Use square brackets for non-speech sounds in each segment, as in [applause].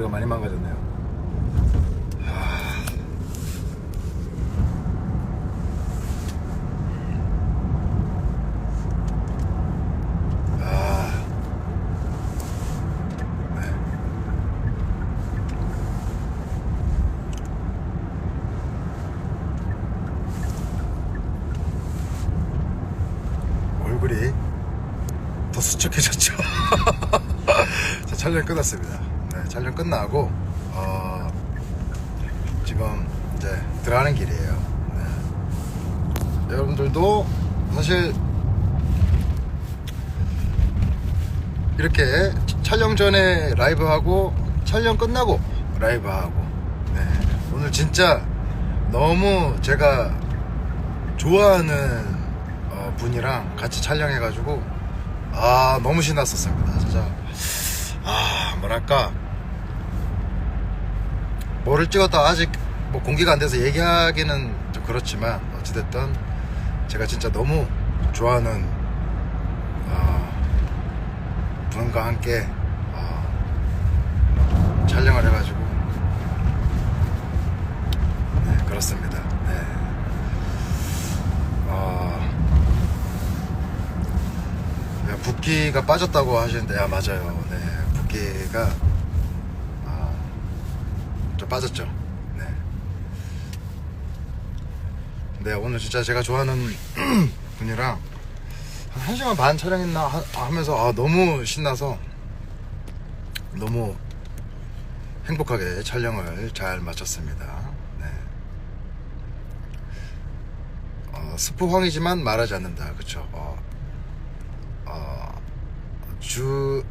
머리가 많이 망가졌네요. 아. 네. 얼굴이 더 수척해졌죠. [laughs] 자, 촬영 끝났습니다. 네, 촬영 끝나고 어, 지금 이제 들어가는 길이에요. 네. 여러분들도 사실 이렇게 촬영 전에 라이브 하고 촬영 끝나고 라이브 하고 네. 오늘 진짜 너무 제가 좋아하는 어, 분이랑 같이 촬영해가지고 아 너무 신났었습니다 진짜 아 뭐랄까 뭐를 찍었다 아직 뭐 공개가 안 돼서 얘기하기는 좀 그렇지만 어찌됐든 제가 진짜 너무 좋아하는 어, 분과 함께 어, 촬영을 해가지고. 네 그렇습니다. 네. 어, 야, 붓기가 빠졌다고 하시는데 야 맞아요. 네 붓기가 아, 좀 빠졌죠 네. 네 오늘 진짜 제가 좋아하는 [clears throat] 분이랑 한 1시간 반 촬영했나 하- 하면서 아, 너무 신나서 너무 행복하게 촬영을 잘 마쳤습니다 네. 어, 스포황이지만 말하지 않는다 그쵸 어, 어, 주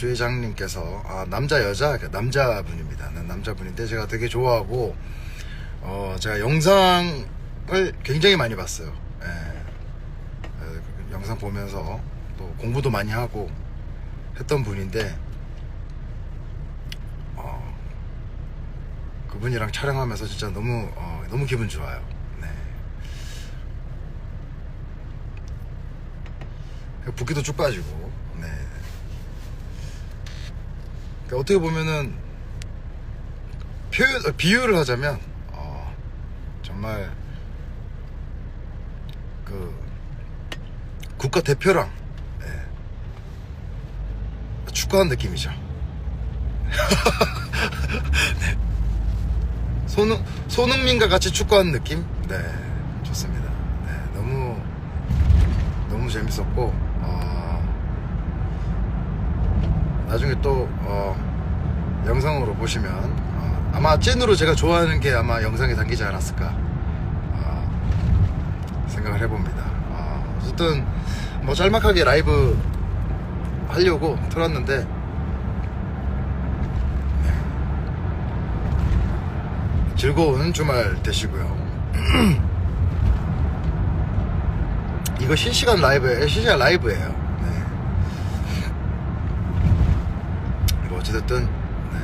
주회장님께서 아, 남자 여자 남자분입니다. 네, 남자분인데 제가 되게 좋아하고 어, 제가 영상을 굉장히 많이 봤어요. 예. 예, 그 영상 보면서 또 공부도 많이 하고 했던 분인데 어, 그분이랑 촬영하면서 진짜 너무 어, 너무 기분 좋아요. 네. 붓기도 쭉 빠지고 네. 그러니까 어떻게 보면은 표현 어, 비유를 하자면 어, 정말 그 국가 대표랑 예, 축구한 느낌이죠. [laughs] 네. 손흥 손흥민과 같이 축구한 느낌? 네, 좋습니다. 네, 너무 너무 재밌었고 어, 나중에 또 어, 영상으로 보시면 어, 아마 찐으로 제가 좋아하는 게 아마 영상에 담기지 않았을까 어, 생각을 해봅니다. 어, 어쨌든 뭐 짤막하게 라이브 하려고 틀었는데 네. 즐거운 주말 되시고요. [clears throat] 이거 실시간 라이브예요. 실시간 라이브예요. 네. 뭐 어찌됐든 네.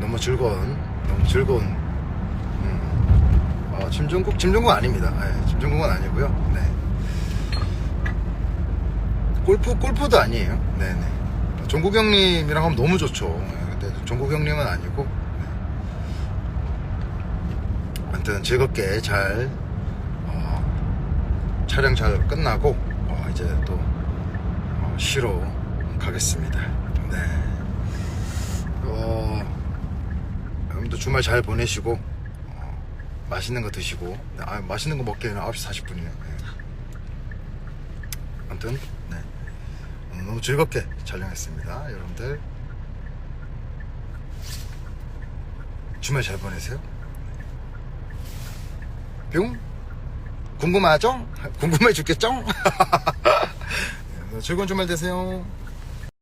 너무 즐거운 너무 즐거운 음. 어, 김종국 김종국 아닙니다. 네, 김종국은 아니고요. 네. 골프 골프도 아니에요. 네네. 종국 형님이랑 하면 너무 좋죠. 네, 근데 종국 형님은 아니고. 네. 아무튼 즐겁게 잘 어, 촬영 잘 끝나고 어, 이제 또 어, 쉬러 가겠습니다. 네. 어, 여러분도 주말 잘 보내시고 어, 맛있는 거 드시고 네, 아, 맛있는 거 먹기에는 9시 40분이에요. 아무튼 네. 오늘 너무 즐겁게 촬영했습니다. 여러분들 주말 잘 보내세요. 뿅 궁금하죠? [laughs] 궁금해 죽겠죠? [laughs] 네, 즐거운 주말 되세요.